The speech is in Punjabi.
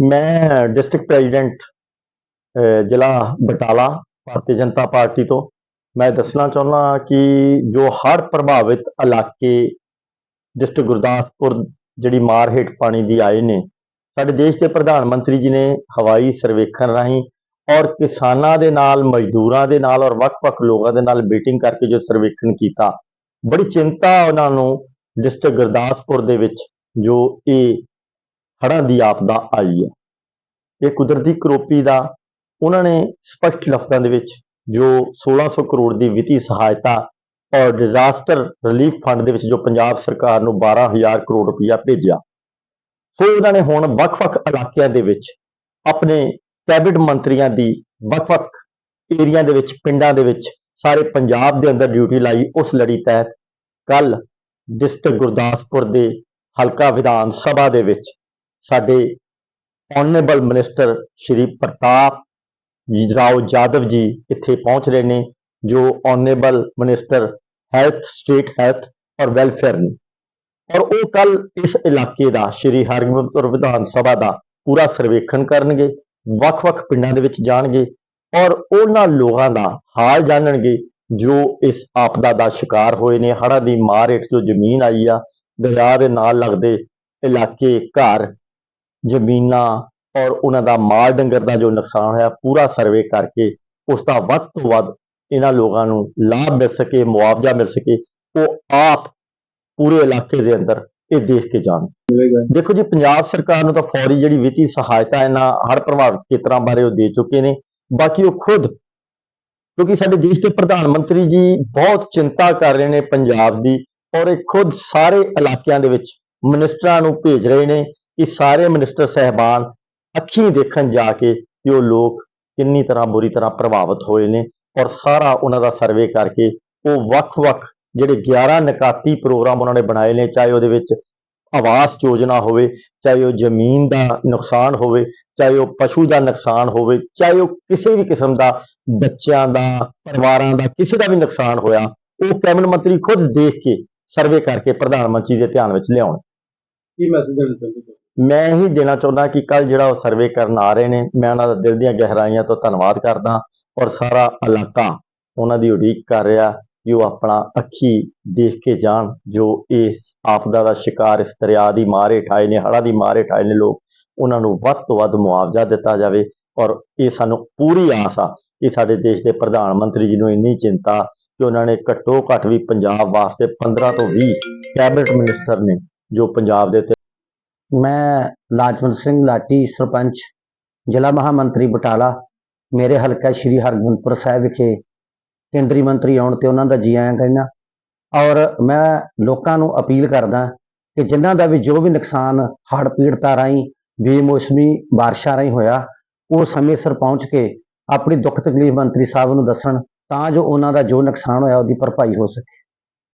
ਮੈਂ ਡਿਸਟ੍ਰਿਕਟ ਪ੍ਰੈਜ਼ੀਡੈਂਟ ਜ਼ਿਲ੍ਹਾ ਬਟਾਲਾ, ਭਾਰਤੀ ਜਨਤਾ ਪਾਰਟੀ ਤੋਂ। ਮੈਂ ਦੱਸਣਾ ਚਾਹੁੰਦਾ ਕਿ ਜੋ ਹੜ੍ਹ ਪ੍ਰਭਾਵਿਤ ਇਲਾਕੇ ਡਿਸਟ੍ਰਿਕਟ ਗੁਰਦਾਸਪੁਰ, ਜਿਹੜੀ ਮਾਰ ਹੇਠ ਪਾਣੀ ਦੀ ਆਏ ਨੇ, ਸਾਡੇ ਦੇਸ਼ ਦੇ ਪ੍ਰਧਾਨ ਮੰਤਰੀ ਜੀ ਨੇ ਹਵਾਈ ਸਰਵੇਖਣ ਰਾਹੀਂ ਔਰ ਕਿਸਾਨਾਂ ਦੇ ਨਾਲ, ਮਜ਼ਦੂਰਾਂ ਦੇ ਨਾਲ ਔਰ ਵੱਖ-ਵੱਖ ਲੋਕਾਂ ਦੇ ਨਾਲ ਮੀਟਿੰਗ ਕਰਕੇ ਜੋ ਸਰਵੇਖਣ ਕੀਤਾ, ਬੜੀ ਚਿੰਤਾ ਉਹਨਾਂ ਨੂੰ ਡਿਸਟ੍ਰਿਕਟ ਗੁਰਦਾਸਪੁਰ ਦੇ ਵਿੱਚ ਜੋ ਇਹ ਹੜ੍ਹਾਂ ਦੀ ਆਪਦਾ ਆਈ ਹੈ। ਇਹ ਕੁਦਰਤੀ ਕਰੋਪੀ ਦਾ ਉਹਨਾਂ ਨੇ ਸਪਸ਼ਟ ਲਫ਼ਜ਼ਾਂ ਦੇ ਵਿੱਚ ਜੋ 1600 ਕਰੋੜ ਦੀ ਵਿੱਤੀ ਸਹਾਇਤਾ ਔਰ ਡਿਜ਼ਾਸਟਰ ਰਿਲੀਫ ਫੰਡ ਦੇ ਵਿੱਚ ਜੋ ਪੰਜਾਬ ਸਰਕਾਰ ਨੂੰ 12000 ਕਰੋੜ ਰੁਪਇਆ ਭੇਜਿਆ, ਸੋ ਉਹਨਾਂ ਨੇ ਹੁਣ ਵੱਖ-ਵੱਖ ਇਲਾਕਿਆਂ ਦੇ ਵਿੱਚ ਆਪਣੇ ਕੈਬਨਿਟ ਮੰਤਰੀਆਂ ਦੀ ਵੱਖ-ਵੱਖ ਏਰੀਆ ਦੇ ਵਿੱਚ, ਪਿੰਡਾਂ ਦੇ ਵਿੱਚ ਸਾਰੇ ਪੰਜਾਬ ਦੇ ਅੰਦਰ ਡਿਊਟੀ ਲਾਈ। ਉਸ ਲੜੀ ਤਹਿਤ ਕੱਲ ਡਿਸਟ੍ਰਿਕਟ ਗੁਰਦਾਸਪੁਰ ਦੇ ਹਲਕਾ ਵਿਧਾਨ ਸਭਾ ਦੇ ਵਿੱਚ ਸਾਡੇ ਆਨਰੇਬਲ ਮਿਨਿਸਟਰ ਸ਼੍ਰੀ ਪ੍ਰਤਾਪ ਰਾਓ ਜਾਦਵ ਜੀ ਇੱਥੇ ਪਹੁੰਚ ਰਹੇ ਨੇ, ਜੋ honourable minister health state health ਔਰ ਵੈਲਫੇਅਰ ਨੇ। ਔਰ ਉਹ ਕੱਲ ਇਸ ਇਲਾਕੇ ਦਾ, ਸ਼੍ਰੀ ਹਰਗੋਬਿੰਦਪੁਰ ਵਿਧਾਨ ਸਭਾ ਦਾ ਪੂਰਾ ਸਰਵੇਖਣ ਕਰਨਗੇ, ਵੱਖ-ਵੱਖ ਪਿੰਡਾਂ ਦੇ ਵਿੱਚ ਜਾਣਗੇ ਔਰ ਉਹਨਾਂ ਲੋਕਾਂ ਦਾ ਹਾਲ ਜਾਣਨਗੇ, ਜੋ ਇਸ ਆਪਦਾ ਦਾ ਸ਼ਿਕਾਰ ਹੋਏ ਨੇ। ਹੜ੍ਹਾਂ ਦੀ ਮਾਰ ਹੇਠ ਜੋ ਜ਼ਮੀਨ ਆਈ ਆ, ਦਰਿਆ ਦੇ ਨਾਲ ਲੱਗਦੇ ਇਲਾਕੇ ਘਰ ਜ਼ਮੀਨਾਂ ਔਰ ਉਹਨਾਂ ਦਾ ਮਾਲ ਡੰਗਰ ਦਾ ਜੋ ਨੁਕਸਾਨ ਹੋਇਆ, ਪੂਰਾ ਸਰਵੇ ਕਰਕੇ ਉਸ ਦਾ ਵੱਧ ਤੋਂ ਵੱਧ ਇਹਨਾਂ ਲੋਕਾਂ ਨੂੰ ਲਾਭ ਮਿਲ ਸਕੇ, ਮੁਆਵਜ਼ਾ ਮਿਲ ਸਕੇ, ਉਹ ਆਪ ਪੂਰੇ ਇਲਾਕੇ ਦੇ ਅੰਦਰ ਇਹ ਦੇਖ ਕੇ ਜਾਣ। ਦੇਖੋ ਜੀ, ਪੰਜਾਬ ਸਰਕਾਰ ਨੂੰ ਤਾਂ ਫੌਰੀ ਜਿਹੜੀ ਵਿੱਤੀ ਸਹਾਇਤਾ ਇਹਨਾਂ ਹੜ੍ਹ ਪ੍ਰਭਾਵਿਤ ਖੇਤਰਾਂ ਬਾਰੇ ਉਹ ਦੇ ਚੁੱਕੇ ਨੇ, ਬਾਕੀ ਉਹ ਖੁਦ, ਕਿਉਂਕਿ ਸਾਡੇ ਦੇਸ਼ ਦੇ ਪ੍ਰਧਾਨ ਮੰਤਰੀ ਜੀ ਬਹੁਤ ਚਿੰਤਾ ਕਰ ਰਹੇ ਨੇ ਪੰਜਾਬ ਦੀ ਔਰ ਇਹ ਖੁਦ ਸਾਰੇ ਇਲਾਕਿਆਂ ਦੇ ਵਿੱਚ ਮਿਨਿਸਟਰਾਂ ਨੂੰ ਭੇਜ ਰਹੇ ਨੇ ਕਿ ਸਾਰੇ ਮਿਨਿਸਟਰ ਸਹਿਬਾਨ ਅੱਖੀਂ ਦੇਖਣ ਜਾ ਕੇ ਕਿ ਉਹ ਲੋਕ ਕਿੰਨੀ ਤਰ੍ਹਾਂ ਬੁਰੀ ਤਰ੍ਹਾਂ ਪ੍ਰਭਾਵਿਤ ਹੋਏ ਨੇ ਔਰ ਸਾਰਾ ਉਹਨਾਂ ਦਾ ਸਰਵੇ ਕਰਕੇ ਉਹ ਵੱਖ-ਵੱਖ ਜਿਹੜੇ 11 ਨਕਾਤੀ ਪ੍ਰੋਗਰਾਮ ਉਹਨਾਂ ਨੇ ਬਣਾਏ ਨੇ, ਚਾਹੇ ਉਹਦੇ ਵਿੱਚ ਆਵਾਸ ਯੋਜਨਾ ਹੋਵੇ, ਚਾਹੇ ਉਹ ਜ਼ਮੀਨ ਦਾ ਨੁਕਸਾਨ ਹੋਵੇ, ਚਾਹੇ ਉਹ ਪਸ਼ੂ ਦਾ ਨੁਕਸਾਨ ਹੋਵੇ, ਚਾਹੇ ਉਹ ਕਿਸੇ ਵੀ ਕਿਸਮ ਦਾ ਬੱਚਿਆਂ ਦਾ, ਪਰਿਵਾਰਾਂ ਦਾ, ਕਿਸੇ ਦਾ ਵੀ ਨੁਕਸਾਨ ਹੋਇਆ, ਉਹ ਕੈਬਨਿਟ ਮੰਤਰੀ ਖੁਦ ਦੇਖ ਕੇ ਸਰਵੇ ਕਰਕੇ ਪ੍ਰਧਾਨ ਮੰਤਰੀ ਦੇ ਧਿਆਨ ਵਿੱਚ ਲਿਆਉਣ। ਕੀ ਮੈਸੇਜ ਦੇਣਾ ਚਾਹੁੰਦੇ ਮੈਂ ਹੀ ਦੇਣਾ ਚਾਹੁੰਦਾ ਕਿ ਕੱਲ ਜਿਹੜਾ ਉਹ ਸਰਵੇ ਕਰਨ ਆ ਰਹੇ ਨੇ, ਮੈਂ ਉਹਨਾਂ ਦਾ ਦਿਲ ਦੀਆਂ ਗਹਿਰਾਈਆਂ ਤੋਂ ਧੰਨਵਾਦ ਕਰਦਾ ਔਰ ਸਾਰਾ ਇਲਾਕਾ ਉਹਨਾਂ ਦੀ ਉਡੀਕ ਕਰ ਰਿਹਾ ਕਿ ਉਹ ਆਪਣਾ ਅੱਖੀ ਦੇਖ ਕੇ ਜਾਣ, ਜੋ ਇਸ ਆਪਦਾ ਦਾ ਸ਼ਿਕਾਰ ਇਸ ਦਰਿਆ ਦੀ ਮਾਰ ਹੇਠ ਆਏ ਨੇ, ਹੜ੍ਹਾਂ ਦੀ ਮਾਰ ਹੇਠ ਆਏ ਨੇ ਲੋਕ, ਉਹਨਾਂ ਨੂੰ ਵੱਧ ਤੋਂ ਵੱਧ ਮੁਆਵਜ਼ਾ ਦਿੱਤਾ ਜਾਵੇ ਔਰ ਇਹ ਸਾਨੂੰ ਪੂਰੀ ਆਸ ਆ ਕਿ ਸਾਡੇ ਦੇਸ਼ ਦੇ ਪ੍ਰਧਾਨ ਮੰਤਰੀ ਜੀ ਨੂੰ ਇੰਨੀ ਚਿੰਤਾ ਕਿ ਉਹਨਾਂ ਨੇ ਘੱਟੋ ਘੱਟ ਵੀ ਪੰਜਾਬ ਵਾਸਤੇ 15 ਤੋਂ 20 ਕੈਬਨਿਟ ਮਿਨਿਸਟਰ ਨੇ ਜੋ ਪੰਜਾਬ ਦੇ ਉੱਤੇ ਮੈਂ ਲਾਜਵੰਤ ਸਿੰਘ ਲਾਟੀ, ਸਰਪੰਚ, ਜ਼ਿਲ੍ਹਾ ਮਹਾਮੰਤਰੀ ਬਟਾਲਾ, ਮੇਰੇ ਹਲਕਾ ਸ਼੍ਰੀ ਹਰਗੋਬਿੰਦਪੁਰ ਸਾਹਿਬ ਵਿਖੇ ਕੇਂਦਰੀ ਮੰਤਰੀ ਆਉਣ ਤੇ ਉਹਨਾਂ ਦਾ ਜੀ ਆਇਆਂ ਕਹਿਣਾ ਔਰ ਮੈਂ ਲੋਕਾਂ ਨੂੰ ਅਪੀਲ ਕਰਦਾ ਕਿ ਜਿਨ੍ਹਾਂ ਦਾ ਵੀ ਜੋ ਵੀ ਨੁਕਸਾਨ ਹੜ੍ਹ ਪੀੜਤਾਂ ਰਾਹੀਂ ਬੇਮੌਸਮੀ ਬਾਰਿਸ਼ਾਂ ਰਾਹੀਂ ਹੋਇਆ, ਉਹ ਸਮੇਂ ਸਿਰ ਪਹੁੰਚ ਕੇ ਆਪਣੀ ਦੁੱਖ ਤਕਲੀਫ ਮੰਤਰੀ ਸਾਹਿਬ ਨੂੰ ਦੱਸਣ ਤਾਂ ਜੋ ਉਹਨਾਂ ਦਾ ਜੋ ਨੁਕਸਾਨ ਹੋਇਆ ਉਹਦੀ ਭਰਪਾਈ ਹੋ ਸਕੇ।